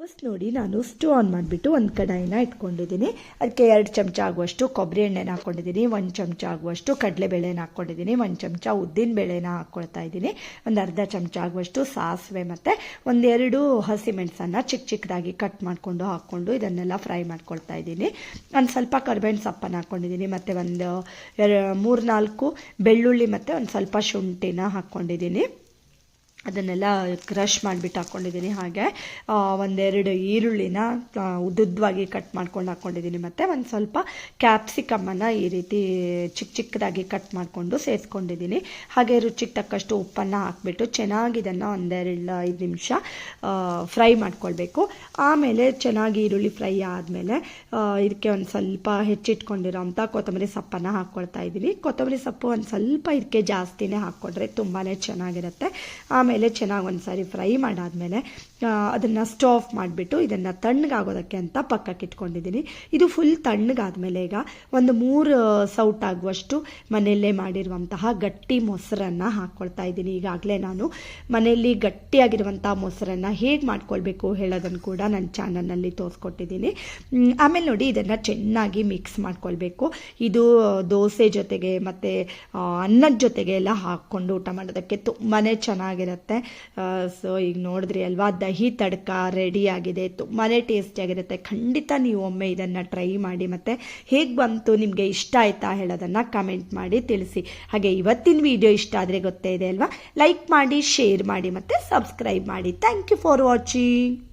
First ನೋಡಿ ನಾನು stove on ಮಾಡಿಬಿಟ್ಟು ಒಂದು ಕಡಾಯಿನ ಇಟ್ಕೊಂಡಿದ್ದೀನಿ. ಅದಕ್ಕೆ ಎರಡು ಚಮಚ ಆಗುವಷ್ಟು ಕೊಬ್ಬರಿ ಎಣ್ಣೆನ ಹಾಕ್ಕೊಂಡಿದ್ದೀನಿ ಒಂದು ಚಮಚ ಆಗುವಷ್ಟು ಕಡಲೆಬೇಳೆನ ಹಾಕ್ಕೊಂಡಿದ್ದೀನಿ ಒಂದು ಚಮಚ ಉದ್ದಿನ ಬೇಳೆನ ಹಾಕ್ಕೊಳ್ತಾ ಇದ್ದೀನಿ. ಒಂದು ಅರ್ಧ ಚಮಚ ಆಗುವಷ್ಟು ಸಾಸಿವೆ ಮತ್ತು ಒಂದೆರಡು ಹಸಿಮೆಣಸನ್ನು ಚಿಕ್ಕ ಚಿಕ್ಕದಾಗಿ ಕಟ್ ಮಾಡಿಕೊಂಡು ಹಾಕ್ಕೊಂಡು ಇದನ್ನೆಲ್ಲ ಫ್ರೈ ಮಾಡ್ಕೊಳ್ತಾ ಇದ್ದೀನಿ. ಒಂದು ಸ್ವಲ್ಪ ಕರ್ಬೇವಿನ ಸೊಪ್ಪನ್ನು ಹಾಕ್ಕೊಂಡಿದ್ದೀನಿ ಮತ್ತು ಒಂದು ಮೂರು ನಾಲ್ಕು ಬೆಳ್ಳುಳ್ಳಿ ಮತ್ತು ಒಂದು ಸ್ವಲ್ಪ ಶುಂಠಿನ ಹಾಕ್ಕೊಂಡಿದ್ದೀನಿ ಅದನ್ನೆಲ್ಲ ಕ್ರಷ್ ಮಾಡಿಬಿಟ್ಟು ಹಾಕ್ಕೊಂಡಿದ್ದೀನಿ ಹಾಗೆ ಒಂದೆರಡು ಈರುಳ್ಳಿನ ಉದ್ದುದ್ದವಾಗಿ ಕಟ್ ಮಾಡ್ಕೊಂಡು ಹಾಕ್ಕೊಂಡಿದ್ದೀನಿ ಮತ್ತು ಒಂದು ಸ್ವಲ್ಪ ಕ್ಯಾಪ್ಸಿಕಮ್ಮನ್ನು ಈ ರೀತಿ ಚಿಕ್ಕ ಚಿಕ್ಕದಾಗಿ ಕಟ್ ಮಾಡಿಕೊಂಡು ಸೇರಿಸ್ಕೊಂಡಿದ್ದೀನಿ ಹಾಗೆ ರುಚಿಗೆ ತಕ್ಕಷ್ಟು ಉಪ್ಪನ್ನು ಹಾಕ್ಬಿಟ್ಟು ಚೆನ್ನಾಗಿ ಇದನ್ನು ಒಂದೆರಡು ಐದು ನಿಮಿಷ ಫ್ರೈ ಮಾಡ್ಕೊಳ್ಬೇಕು. ಆಮೇಲೆ ಚೆನ್ನಾಗಿ ಈರುಳ್ಳಿ ಫ್ರೈ ಆದಮೇಲೆ ಇದಕ್ಕೆ ಒಂದು ಸ್ವಲ್ಪ ಹೆಚ್ಚಿಟ್ಕೊಂಡಿರೋ ಅಂಥ ಕೊತ್ತಂಬರಿ ಸೊಪ್ಪನ್ನು ಹಾಕ್ಕೊಳ್ತಾ ಇದ್ದೀನಿ ಕೊತ್ತಂಬರಿ ಸೊಪ್ಪು ಒಂದು ಸ್ವಲ್ಪ ಇದಕ್ಕೆ ಜಾಸ್ತಿನೇ ಹಾಕ್ಕೊಂಡ್ರೆ ತುಂಬಾ ಚೆನ್ನಾಗಿರುತ್ತೆ. ಚೆನ್ನಾಗಿ ಒಂದು ಸಾರಿ ಫ್ರೈ ಮಾಡಾದಮೇಲೆ ಅದನ್ನು ಸ್ಟವ್ ಆಫ್ ಮಾಡಿಬಿಟ್ಟು ಇದನ್ನು ತಣ್ಣಗಾಗೋದಕ್ಕೆ ಅಂತ ಪಕ್ಕಕ್ಕೆ ಇಟ್ಕೊಂಡಿದ್ದೀನಿ. ಇದು ಫುಲ್ ತಣ್ಣಗಾದಮೇಲೆ ಈಗ ಒಂದು ಮೂರು ಸೌಟ್ ಆಗುವಷ್ಟು ಮನೆಯಲ್ಲೇ ಮಾಡಿರುವಂತಹ ಗಟ್ಟಿ ಮೊಸರನ್ನು ಹಾಕ್ಕೊಳ್ತಾ ಇದ್ದೀನಿ. ಈಗಾಗಲೇ ನಾನು ಮನೆಯಲ್ಲಿ ಗಟ್ಟಿಯಾಗಿರುವಂಥ ಮೊಸರನ್ನು ಹೇಗೆ ಮಾಡ್ಕೊಳ್ಬೇಕು ಹೇಳೋದನ್ನು ಕೂಡ ನನ್ನ ಚಾನಲ್ನಲ್ಲಿ ತೋರಿಸ್ಕೊಟ್ಟಿದ್ದೀನಿ. ಆಮೇಲೆ ನೋಡಿ ಇದನ್ನು ಚೆನ್ನಾಗಿ ಮಿಕ್ಸ್ ಮಾಡ್ಕೊಳ್ಬೇಕು. ಇದು ದೋಸೆ ಜೊತೆಗೆ ಮತ್ತು ಅನ್ನದ ಜೊತೆಗೆ ಎಲ್ಲ ಹಾಕ್ಕೊಂಡು ಊಟ ಮಾಡೋದಕ್ಕೆ ತುಂಬಾ ಚೆನ್ನಾಗಿರುತ್ತೆ. ಸೊ ಈಗ ನೋಡಿದ್ರಿ ಅಲ್ವಾ, ದಹಿ ತಡ್ಕ ರೆಡಿ ಆಗಿದೆ. ತುಂಬಾ ಟೇಸ್ಟಿಯಾಗಿರುತ್ತೆ ಖಂಡಿತ ನೀವು ಒಮ್ಮೆ ಇದನ್ನು ಟ್ರೈ ಮಾಡಿ ಮತ್ತು ಹೇಗೆ ಬಂತು, ನಿಮಗೆ ಇಷ್ಟ ಆಯ್ತಾ ಹೇಳೋದನ್ನು ಕಮೆಂಟ್ ಮಾಡಿ ತಿಳಿಸಿ. ಹಾಗೆ ಇವತ್ತಿನ ವಿಡಿಯೋ ಇಷ್ಟ ಆದರೆ ಗೊತ್ತೇ ಇದೆ ಅಲ್ವಾ? ಲೈಕ್ ಮಾಡಿ ಶೇರ್ ಮಾಡಿ ಮತ್ತು ಸಬ್ಸ್ಕ್ರೈಬ್ ಮಾಡಿ. Thank you for watching